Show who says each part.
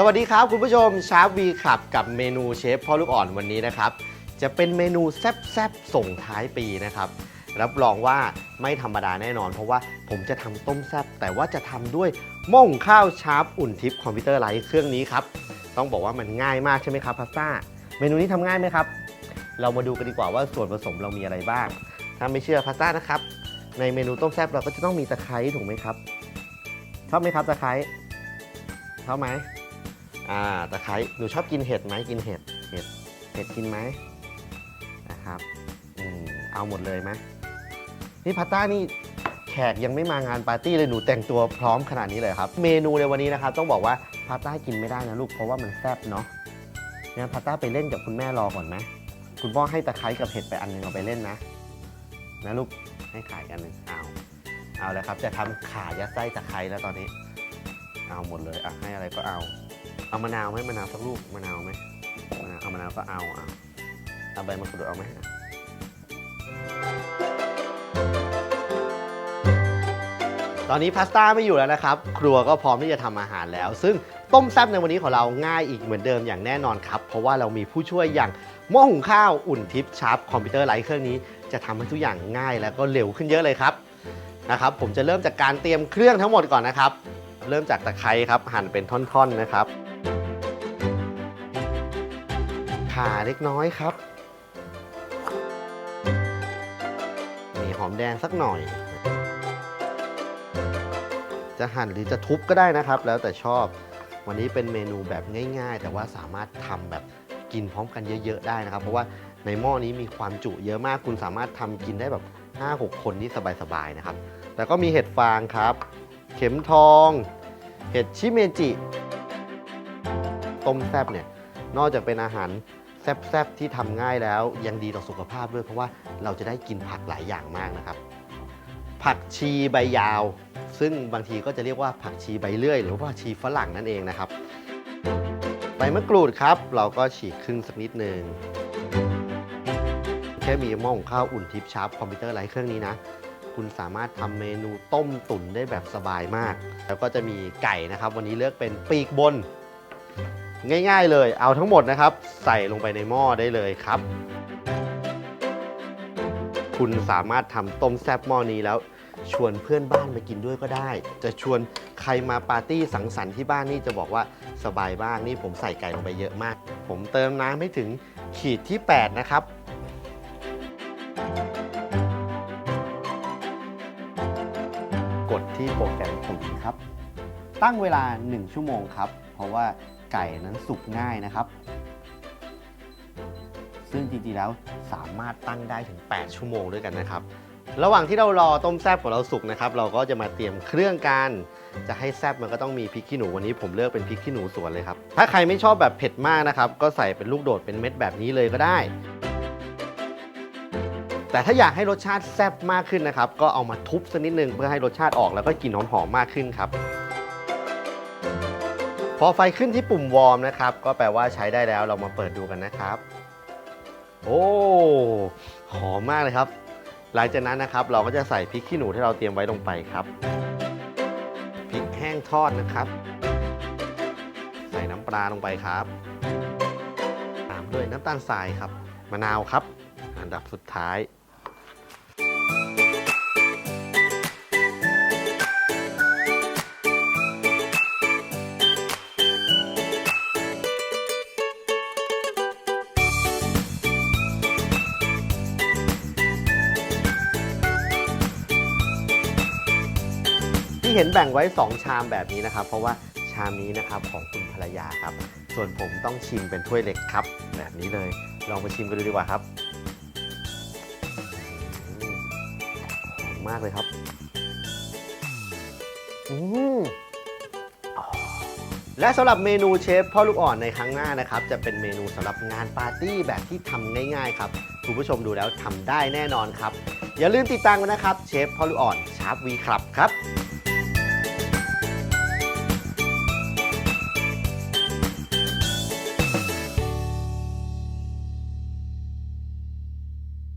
Speaker 1: สวัสดีครับคุณผู้ชมชาร์ปวีขับกับเมนูเชฟพ่อลูกอ่อนวันนี้นะครับ จะเป็นเมนูแซ่บๆส่งท้ายปีนะครับ รับรองว่าไม่ธรรมดาแน่นอน เพราะว่าผมจะทำต้มแซ่บแต่ว่าจะทำด้วยหม้อหุงข้าวชาร์ปอุ่นทิพย์คอมพิวเตอร์ไลท์เครื่องนี้ครับ ต้องบอกว่ามันง่ายมากใช่ไหมครับพาสต้าเมนูนี้ทำง่ายไหมครับ เรามาดูกันดีกว่าว่าส่วนผสมเรามีอะไรบ้าง ถ้าไม่เชื่อพาสต้านะครับ ในเมนูต้มแซ่บเราก็จะต้องมีตะไคร้ถูกไหมครับชอบไหมครับตะไคร้ชอบไหม อ่าตะไคร้หนูชอบกินเห็ดไหมกินเห็ดเห็ดเห็ดกินไหมนะครับอืมเอาหมดเลยไหมนี่พาต้านี่แขกยังไม่มางานปาร์ตี้เลยหนูแต่งตัวพร้อมขนาดนี้เลยครับ เมนูในวันนี้นะครับต้องบอกว่าพาต้ากินไม่ได้นะลูกเพราะว่ามันแซ่บเนาะงั้นพาต้าไปเล่นกับคุณแม่รอก่อนไหมคุณพ่อให้ตะไคร้กับเห็ดไปอันหนึงเอาไปเล่นนะ นะลูกให้ขายกันหนึ่งเอาเอาแล้วครับ จะทำขายัดไส้ตะไคร้แล้วตอนนี้ เอาหมดเลยอะให้อะไรก็เอา เอามะนาวไหมมะนาวสักลูกมะนาวไหมมะนาวเอามะนาวก็เอาเอาเอาใบมะกรูดเอาไหมอะตอนนี้พาสต้าไม่อยู่แล้วนะครับ ครัวก็พร้อมที่จะทำอาหารแล้ว ซึ่งต้มแซ่บในวันนี้ของเราง่ายอีกเหมือนเดิมอย่างแน่นอนครับ เพราะว่าเรามีผู้ช่วยอย่างหม้อหุงข้าวอุ่นทิพชาร์ปคอมพิวเตอร์ไลท์เครื่องนี้จะทำให้ทุกอย่างง่ายแล้วก็เร็วขึ้นเยอะเลยครับนะครับ ผมจะเริ่มจากการเตรียมเครื่องทั้งหมดก่อนนะครับ เริ่มจากตะไคร้ครับหั่นเป็นท่อนๆนะครับ ข่าเล็กน้อยครับ มีหอมแดงสักหน่อย จะหั่นหรือจะทุบก็ได้นะครับ แล้วแต่ชอบ วันนี้เป็นเมนูแบบง่าย ๆ แต่ว่าสามารถทำแบบกินพร้อมกันเยอะๆได้นะครับ เพราะว่าในหม้อนี้มีความจุเยอะมาก คุณสามารถทำกินได้แบบ 5-6 คนนี่สบายๆนะครับ แต่ก็มีเห็ดฟางครับ เข็มทอง เห็ดชิเมจิ ต้มแซบเนี่ย นอกจากเป็นอาหาร แซ่บๆที่ทำง่ายแล้ว ยังดีต่อสุขภาพด้วยเพราะว่าเราจะได้กินผักหลายอย่างมากนะครับ ผักชีใบยาว ซึ่งบางทีก็จะเรียกว่าผักชีใบเลื่อย หรือว่าผักชีฝรั่งนั่นเองนะครับใบมะกรูดครับ เราก็ฉีกครึ่งสักนิดหนึ่งแค่มีหม้อหุงข้าวอุ่นทิพย์ชาร์ปคอมพิวเตอร์ไร้เครื่องนี้นะคุณสามารถทำเมนูต้มตุ๋นได้แบบสบายมาก แล้วก็จะมีไก่นะครับ วันนี้เลือกเป็นปีกบน ง่าย ๆ เลย เอาทั้งหมดนะครับ ใส่ลงไปในหม้อได้เลยครับ คุณสามารถทำต้มแซ่บหม้อนี้แล้ว ชวนเพื่อนบ้านมากินด้วยก็ได้ จะชวนใครมาปาร์ตี้สังสรรค์ที่บ้านนี่จะบอกว่าสบายบ้างนี่ผมใส่ไก่ลงไปเยอะมาก ผมเติมน้ำให้ถึงขีดที่ 8 นะครับกดที่โปรแกรมตุ๋นครับ ตั้งเวลา 1 ชั่วโมงครับ เพราะว่า ไก่นั้นสุกง่ายนะครับ ซึ่งจริงๆแล้วสามารถตั้งได้ถึง 8 ชั่วโมงด้วยกันนะครับ ระหว่างที่เรารอต้มแซบของเราสุกนะครับ เราก็จะมาเตรียมเครื่องกัน จะให้แซบมันก็ต้องมีพริกขี้หนูวันนี้ผมเลือกเป็นพริกขี้หนูสวนเลยครับ ถ้าใครไม่ชอบแบบเผ็ดมากนะครับ ก็ใส่เป็นลูกโดดเป็นเม็ดแบบนี้เลยก็ได้แต่ถ้าอยากให้รสชาติแซ่บมากขึ้นนะครับ ก็เอามาทุบสักนิดนึงเพื่อให้รสชาติออกแล้วก็กลิ่นหอมๆมากขึ้นครับ พอไฟขึ้นที่ปุ่มวอร์มนะครับ ก็แปลว่าใช้ได้แล้วเรามาเปิดดูกันนะครับ โอ้หอมมากเลยครับ หลังจากนั้นนะครับ เราก็จะใส่พริกขี้หนูที่เราเตรียมไว้ลงไปครับพริกแห้งทอดนะครับ ใส่น้ำปลาลงไปครับตามด้วยน้ำตาลทรายครับ มะนาวครับ อันดับสุดท้าย เห็นแบ่งไว้ 2 ชามแบบนี้นะครับ เพราะว่าชามนี้นะครับของคุณภรรยาครับ ส่วนผมต้องชิมเป็นถ้วยเล็กครับ แบบนี้เลยลองไปชิมกันดูดีกว่าครับมหอมมากเลยครับอืมอ๋อและสำหรับเมนูเชฟพ่อลูกอ่อนในครั้งหน้านะครับ จะเป็นเมนูสำหรับงานปาร์ตี้แบบที่ทำง่ายๆครับคุณผู้ชมดูแล้วทำได้แน่นอนครับ อย่าลืมติดตามกันนะครับ เชฟพ่อลูกอ่อนชาร์ปวีครับครับ